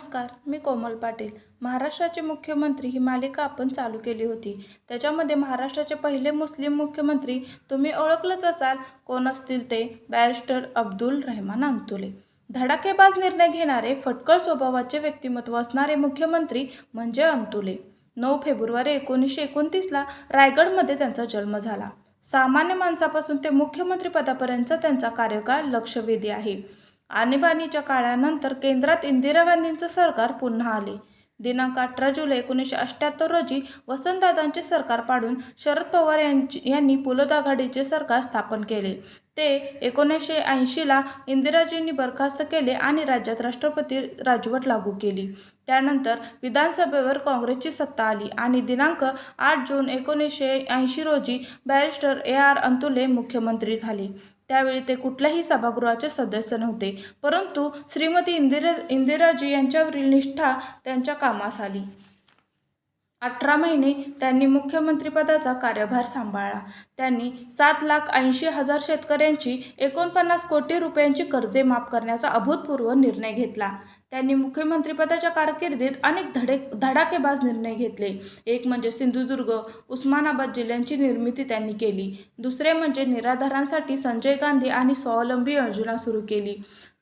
नमस्कार मी कोमल पाटील. महाराष्ट्राचे मुख्यमंत्री ही मालिका आपण चालू केली होती. त्याच्यामध्ये महाराष्ट्राचे पहिले मुस्लिम मुख्यमंत्री तुम्ही ओळखलंच असाल. कोण असतील ते? बॅरिस्टर अब्दुल रहमान अंतुले. धडाकेबाज निर्णय घेणारे फटकळ स्वभावाचे व्यक्तिमत्व असणारे मुख्यमंत्री म्हणजे अंतुले. नऊ फेब्रुवारी एकोणीसशे एकोणतीसला रायगडमध्ये त्यांचा जन्म झाला. सामान्य माणसापासून ते मुख्यमंत्रीपदापर्यंत त्यांचा कार्यकाळ लक्षवेधी आहे. आणीबाणीच्या काळानंतर केंद्रात इंदिरा गांधींचं सरकार पुन्हा आले. दिनांक अठरा जुलै एकोणीसशे अठ्ठ्याहत्तर रोजी वसंतदादांचे सरकार पाडून शरद पवार यांची यांनी पुलद आघाडीचे सरकार स्थापन केले. ते एकोणीसशे ऐंशीला इंदिराजींनी बरखास्त केले आणि राज्यात राष्ट्रपती राजवट लागू केली. त्यानंतर विधानसभेवर काँग्रेसची सत्ता आली आणि दिनांक आठ जून एकोणीसशे ऐंशी रोजी बॅरिस्टर ए आर अंतुले मुख्यमंत्री झाले. त्यावेळी ते कुठल्याही सभागृहाचे सदस्य नव्हते परंतु श्रीमती इंदिरा इंदिराजी यांच्यावरील निष्ठा त्यांच्या कामास आली. अठरा महिने त्यांनी मुख्यमंत्रीपदाचा कार्यभार सांभाळला. त्यांनी सात लाख ऐंशी हजार शेतकऱ्यांची एकोणपन्नास कोटी रुपयांची कर्जे माफ करण्याचा अभूतपूर्व निर्णय घेतला. त्यांनी मुख्यमंत्रीपदाच्या कारकिर्दीत अनेक धडे धडाकेबाज निर्णय घेतले. एक म्हणजे सिंधुदुर्ग उस्मानाबाद जिल्ह्यांची निर्मिती त्यांनी केली. दुसरे म्हणजे निराधारांसाठी संजय गांधी आणि स्वावलंबी योजना सुरू केली.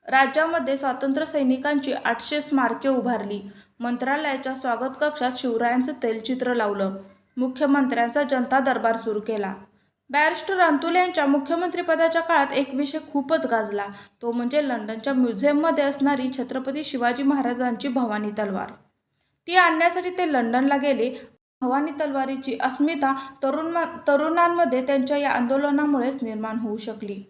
राज्यामध्ये स्वातंत्र्य सैनिकांची आठशे स्मारके उभारली. मंत्रालयाच्या स्वागत कक्षात शिवरायांचं तैलचित्र लावलं. मुख्यमंत्र्यांचा जनता दरबार सुरू केला. बॅरिस्टर रामतुले यांच्या मुख्यमंत्रीपदाच्या काळात एक विषय खूपच गाजला. तो म्हणजे लंडनच्या म्युझियममध्ये असणारी छत्रपती शिवाजी महाराजांची भवानी तलवार. ती आणण्यासाठी ते लंडनला गेले. भवानी तलवारीची अस्मिता तरुण तरुणांमध्ये त्यांच्या या आंदोलनामुळेच निर्माण होऊ शकली.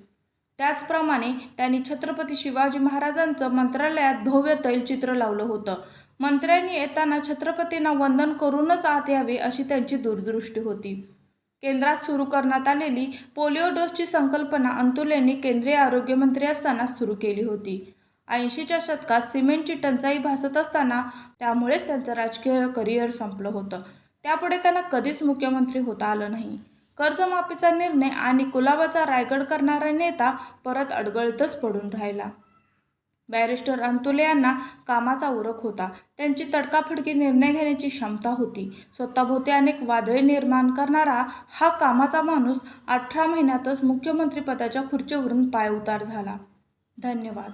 त्याचप्रमाणे त्यांनी छत्रपती शिवाजी महाराजांचं मंत्रालयात भव्य तैलचित्र लावलं होतं. मंत्र्यांनी येताना छत्रपतींना वंदन करूनच आत यावे अशी त्यांची दूरदृष्टी होती. केंद्रात सुरू करण्यात आलेली पोलिओ डोसची संकल्पना अंतुलेंनी केंद्रीय आरोग्यमंत्री असताना सुरू केली होती. ऐंशीच्या शतकात सिमेंटची टंचाई भासत असताना त्यामुळेच त्यांचं राजकीय करिअर संपलं होतं. त्यापुढे त्यांना कधीच मुख्यमंत्री होता आलं नाही. कर्जमाफीचा निर्णय आणि कुलाबाचा रायगड करणारा नेता परत अडगळीतच पडून राहिला. बॅरिस्टर अंतुले यांना कामाचा उरक होता. त्यांची तडकाफडकी निर्णय घेण्याची क्षमता होती. स्वतःभोवती अनेक वादळे निर्माण करणारा हा कामाचा माणूस अठरा महिन्यातच मुख्यमंत्रीपदाच्या खुर्चीवरून पायउतार झाला. धन्यवाद.